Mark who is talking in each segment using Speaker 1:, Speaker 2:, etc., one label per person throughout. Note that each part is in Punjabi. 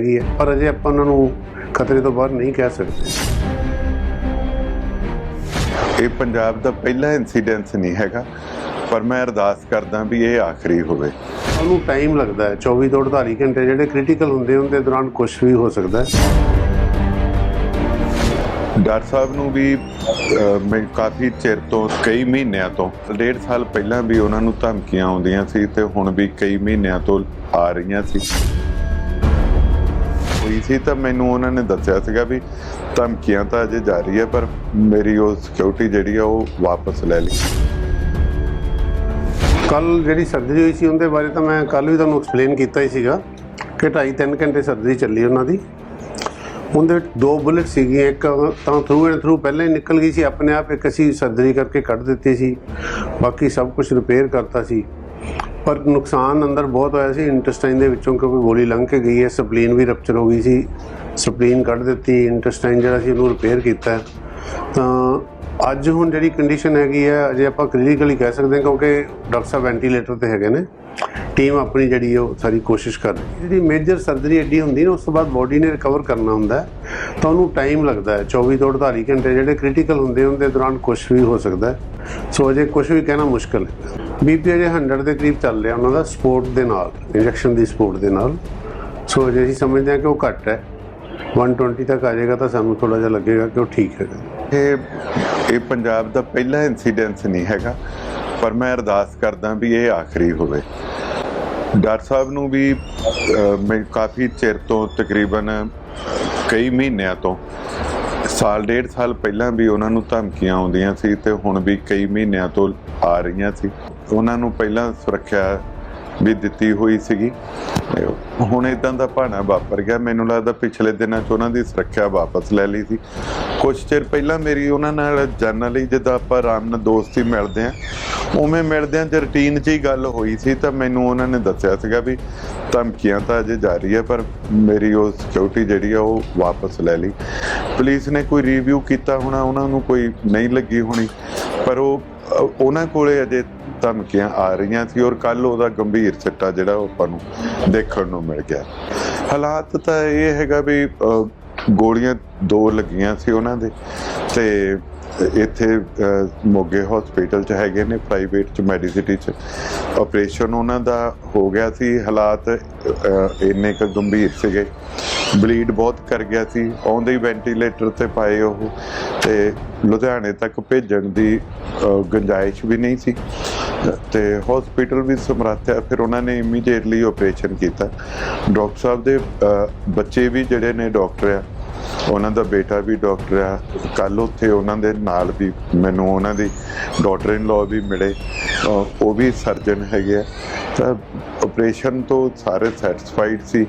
Speaker 1: ਹੈਗੀ ਹੈ। ਪਰ ਅਜੇ ਆਪਾਂ ਉਹਨਾਂ ਨੂੰ ਖਤਰੇ ਤੋਂ ਬਾਹਰ ਨਹੀਂ ਕਹਿ ਸਕਦੇ।
Speaker 2: ਇਹ ਪੰਜਾਬ ਦਾ ਪਹਿਲਾ ਇਨਸੀਡੈਂਸ ਨਹੀਂ ਹੈਗਾ ਪਰ ਮੈਂ ਅਰਦਾਸ ਕਰਦਾ ਵੀ ਇਹ ਆਖਰੀ ਹੋਵੇ।
Speaker 1: ਉਹਨੂੰ ਟਾਈਮ ਲੱਗਦਾ ਹੈ 24 ਤੋਂ 48 ਘੰਟੇ ਜਿਹੜੇ ਕ੍ਰਿਟੀਕਲ ਹੁੰਦੇ ਉਹਦੇ ਦੌਰਾਨ ਕੁਝ ਵੀ ਹੋ ਸਕਦਾ ਹੈ।
Speaker 2: ਡਾਕਟਰ ਸਾਹਿਬ ਨੂੰ ਵੀ ਮੈਂ ਕਾਫੀ ਚਿਰ ਤੋਂ ਕਈ ਮਹੀਨਿਆਂ ਤੋਂ ਡੇਢ ਸਾਲ ਪਹਿਲਾਂ ਵੀ ਉਹਨਾਂ ਨੂੰ ਧਮਕੀਆਂ ਆਉਂਦੀਆਂ ਸੀ ਤੇ ਹੁਣ ਵੀ ਕਈ ਮਹੀਨਿਆਂ ਤੋਂ ਆ ਰਹੀਆਂ ਸੀ। ਹੋਈ ਸੀ ਤਾਂ ਮੈਨੂੰ ਉਹਨਾਂ ਨੇ ਦੱਸਿਆ ਸੀਗਾ ਵੀ ਧਮਕੀਆਂ ਤਾਂ ਅਜੇ ਜਾਰੀ ਹੈ, ਪਰ ਮੇਰੀ ਉਹ ਸਿਕਿਉਰਿਟੀ ਜਿਹੜੀ ਆ, ਉਹ ਵਾਪਸ ਲੈ ਲਈ।
Speaker 1: ਕੱਲ ਜਿਹੜੀ ਸਰਜਰੀ ਹੋਈ ਸੀ, ਉਹਦੇ ਬਾਰੇ ਤਾਂ ਮੈਂ ਕੱਲ ਵੀ ਤੁਹਾਨੂੰ ਐਕਸਪਲੇਨ ਕੀਤਾ ਹੀ ਸੀਗਾ ਕਿ 2.5-3 ਘੰਟੇ ਸਰਜਰੀ ਚੱਲੀ ਉਹਨਾਂ ਦੀ। ਉਹਦੇ ਵਿੱਚ ਦੋ ਬੁਲੇਟ ਸੀਗੀਆਂ, ਇੱਕ ਤਾਂ ਥਰੂ ਐਂਡ ਥਰੂ ਪਹਿਲਾਂ ਹੀ ਨਿਕਲ ਗਈ ਸੀ, ਆਪਣੇ ਆਪ ਇੱਕ ਅਸੀਂ ਸਰਜਰੀ ਕਰਕੇ ਕੱਢ ਦਿੱਤੀ ਸੀ। ਬਾਕੀ ਸਭ ਕੁਝ ਰਿਪੇਅਰ ਕਰਤਾ ਸੀ। ਪਰ ਨੁਕਸਾਨ ਅੰਦਰ ਬਹੁਤ ਹੋਇਆ ਸੀ ਇੰਟੈਸਟਾਈਨ ਦੇ ਵਿੱਚੋਂ, ਕਿਉਂਕਿ ਗੋਲੀ ਲੰਘ ਕੇ ਗਈ ਹੈ, ਸਪਲੀਨ ਵੀ ਰਪਚਰ ਹੋ ਗਈ ਸੀ, ਸਪਲੀਨ ਕੱਢ ਦਿੱਤੀ, ਇੰਟੈਸਟਾਈਨ ਜਿਹੜਾ ਸੀ ਉਹਨੂੰ ਰਿਪੇਅਰ ਕੀਤਾ ਤਾਂ ਅੱਜ ਹੁਣ ਜਿਹੜੀ ਕੰਡੀਸ਼ਨ ਹੈਗੀ ਹੈ, ਅਜੇ ਆਪਾਂ ਕਲੀਨਿਕਲੀ ਕਹਿ ਸਕਦੇ ਹਾਂ, ਕਿਉਂਕਿ ਡਾਕਟਰ ਸਾਹਿਬ ਵੈਂਟੀਲੇਟਰ ਤੇ ਹੈਗੇ ਨੇ ਟੀਮ ਆਪਣੀ ਜਿਹੜੀ ਉਹ ਸਾਰੀ ਕੋਸ਼ਿਸ਼ ਕਰ ਰਹੀ ਜਿਹੜੀ ਮੇਜਰ ਸਰਜਰੀ ਐਡੀ ਹੁੰਦੀ ਨਾ, ਉਸ ਤੋਂ ਬਾਅਦ ਬੋਡੀ ਨੇ ਰਿਕਵਰ ਕਰਨਾ ਹੁੰਦਾ ਤਾਂ ਉਹਨੂੰ ਟਾਈਮ ਲੱਗਦਾ ਹੈ। 24 ਤੋਂ 48 ਘੰਟੇ ਜਿਹੜੇ ਕ੍ਰਿਟੀਕਲ ਹੁੰਦੇ, ਉਹਦੇ ਦੌਰਾਨ ਕੁਝ ਵੀ ਹੋ ਸਕਦਾ ਸੋ ਅਜੇ ਕੁਝ ਵੀ ਕਹਿਣਾ ਮੁਸ਼ਕਲ ਹੈ। ਬੀਪੀ ਅਜੇ 100 ਦੇ ਕਰੀਬ ਚੱਲ ਰਿਹਾ ਉਹਨਾਂ ਦਾ ਸਪੋਰਟ ਦੇ ਨਾਲ, ਇੰਜੈਕਸ਼ਨ ਦੀ ਸਪੋਰਟ ਦੇ ਨਾਲ। ਸੋ ਅਜੇ ਅਸੀਂ ਸਮਝਦੇ ਹਾਂ ਕਿ ਉਹ ਘੱਟ ਹੈ। 120 ਤੱਕ ਆ ਜਾਏਗਾ ਤਾਂ ਸਾਨੂੰ ਥੋੜਾ ਜਿਹਾ ਲੱਗੇਗਾ ਕਿ ਉਹ ਠੀਕ ਹੈਗਾ।
Speaker 2: ਇਹ ਇਹ ਪੰਜਾਬ ਦਾ ਪਹਿਲਾ ਇਨਸੀਡੈਂਸ ਨਹੀਂ ਹੈਗਾ, ਪਰ ਮੈਂ ਅਰਦਾਸ ਕਰਦਾ ਵੀ ਇਹ ਆਖਰੀ ਹੋਵੇ। ਡਾਕਟਰ ਸਾਹਿਬ ਨੂੰ ਵੀ ਮੈਂ ਕਾਫੀ ਚਿਰ ਤੋਂ ਤਕਰੀਬਨ ਕਈ ਮਹੀਨਿਆਂ ਤੋਂ, ਸਾਲ, ਡੇਢ ਸਾਲ ਪਹਿਲਾਂ ਵੀ ਉਹਨਾਂ ਨੂੰ ਧਮਕੀਆਂ ਆਉਂਦੀਆਂ ਸੀ ਤੇ ਹੁਣ ਵੀ ਕਈ ਮਹੀਨਿਆਂ ਤੋਂ ਆ ਰਹੀਆਂ ਸੀ। ਉਹਨਾਂ ਨੂੰ ਪਹਿਲਾਂ ਸੁਰੱਖਿਆ ਵੀ ਦਿੱਤੀ ਹੋਈ ਸੀਗੀ। ਹੁਣ ਇਦਾਂ ਦਾ ਭਾਣਾ ਵਾਪਰ ਗਿਆ। ਮੈਨੂੰ ਲੱਗਦਾ ਪਿਛਲੇ ਦਿਨਾਂ 'ਚ ਉਹਨਾਂ ਦੀ ਸੁਰੱਖਿਆ ਵਾਪਸ ਲੈ ਲਈ ਸੀ। ਕੁਝ ਚਿਰ ਪਹਿਲਾਂ ਮੇਰੀ ਉਹਨਾਂ ਨਾਲ ਜਾਣਨ ਲਈ ਆਪਾਂ ਆਰਾਮ ਨਾਲ ਦੋਸਤੀ ਮਿਲਦੇ ਆ ਉਵੇਂ ਮਿਲਦੇ ਆ ਜੇ ਰੁਟੀਨ 'ਚ ਹੀ ਗੱਲ ਹੋਈ ਸੀ ਤਾਂ ਮੈਨੂੰ ਉਹਨਾਂ ਨੇ ਦੱਸਿਆ ਸੀਗਾ ਵੀ ਧਮਕੀਆਂ ਤਾਂ ਅਜੇ ਜਾਰੀ ਹੈ ਪਰ ਮੇਰੀ ਉਹ ਸਿਕਿਉਰਿਟੀ ਜਿਹੜੀ ਆ ਉਹ ਵਾਪਸ ਲੈ ਲਈ। ਪੁਲਿਸ ਨੇ ਕੋਈ ਰਿਵਿਊ ਕੀਤਾ ਹੋਣਾ, ਉਹਨਾਂ ਨੂੰ ਕੋਈ ਨਹੀਂ ਲੱਗੀ ਹੋਣੀ। ਪਰ ਉਹ ਉਹਨਾਂ ਕੋਲੇ ਅਜੇ ਧਮਕੀਆਂ ਆ ਰਹੀਆਂ ਸੀ ਔਰ ਕੱਲ ਉਹਦਾ ਗੰਭੀਰ ਸਿੱਟਾ ਜਿਹੜਾ ਉਹ ਆਪਾਂ ਨੂੰ ਦੇਖਣ ਨੂੰ ਮਿਲ ਗਿਆ। ਹਾਲਾਤ ਤਾਂ ਇਹ ਹੈਗਾ ਵੀ ਗੋਲੀਆਂ ਦੋ ਲੱਗੀਆਂ ਸੀ ਉਹਨਾਂ ਦੇ ਤੇ ਇੱਥੇ ਮੋਗੇ ਹਸਪੀਟਲ ਚ ਹੈਗੇ ਨੇ ਪ੍ਰਾਈਵੇਟ ਚ ਮੈਡੀਸਿਟੀ ਚ। ਆਪਰੇਸ਼ਨ ਉਹਨਾਂ ਦਾ ਹੋ ਗਿਆ ਸੀ, ਹਾਲਾਤ ਇੰਨੇ ਕੁ ਗੰਭੀਰ ਸੀਗੇ। ਬਲੀਡ ਬਹੁਤ ਕਰ ਗਿਆ ਸੀ, ਆਉਂਦੇ ਹੀ ਵੈਂਟੀਲੇਟਰ ਤੇ ਪਾਏ ਉਹ ਤੇ ਲੁਧਿਆਣੇ ਤੱਕ ਭੇਜਣ ਦੀ ਗੁੰਜਾਇਸ਼ ਵੀ ਨਹੀਂ ਸੀ। ਤੇ ਹਸਪੀਟਲ ਵੀ ਸਮਰੱਥ ਫਿਰ ਉਹਨਾਂ ਨੇ ਇਮੀਡੀਏਟਲੀ ਆਪਰੇਸ਼ਨ ਕੀਤਾ। ਡਾਕਟਰ ਸਾਹਿਬ ਦੇ ਬੱਚੇ ਵੀ ਜਿਹੜੇ ਨੇ ਡਾਕਟਰ ਆ ਉਹਨਾਂ ਦਾ ਬੇਟਾ ਵੀ ਡਾਕਟਰ ਆ। ਕੱਲ ਉੱਥੇ ਉਹਨਾਂ ਦੇ ਨਾਲ ਵੀ ਮੈਨੂੰ ਉਹਨਾਂ ਦੀ ਡਾਟਰ ਇਨ ਲਾਅ ਵੀ ਮਿਲੇ। ਅ, ਉਹ ਵੀ ਸਰਜਨ ਹੈਗੇ ਆ। ਤਾਂ ਆਪਰੇਸ਼ਨ ਤੋਂ ਸਾਰੇ ਸੈਟੀਸਫਾਈਡ ਸੀ।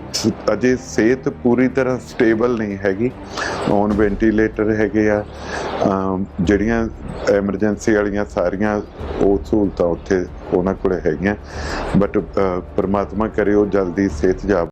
Speaker 2: ਅਜੇ ਸਿਹਤ ਪੂਰੀ ਤਰ੍ਹਾਂ ਸਟੇਬਲ ਨਹੀਂ ਹੈਗੀ। ਔਨ ਵੈਂਟੀਲੇਟਰ ਹੈਗੇ ਆ। ਜਿਹੜੀਆਂ ਐਮਰਜੈਂਸੀ ਵਾਲੀਆਂ ਸਾਰੀਆਂ ਉਹ ਸਹੂਲਤਾਂ ਉੱਥੇ ਉਹਨਾਂ ਕੋਲ ਹੈਗੀਆਂ। ਬਟ ਪਰਮਾਤਮਾ ਕਰੇ ਉਹ ਜਲਦੀ ਸਿਹਤਯਾਬ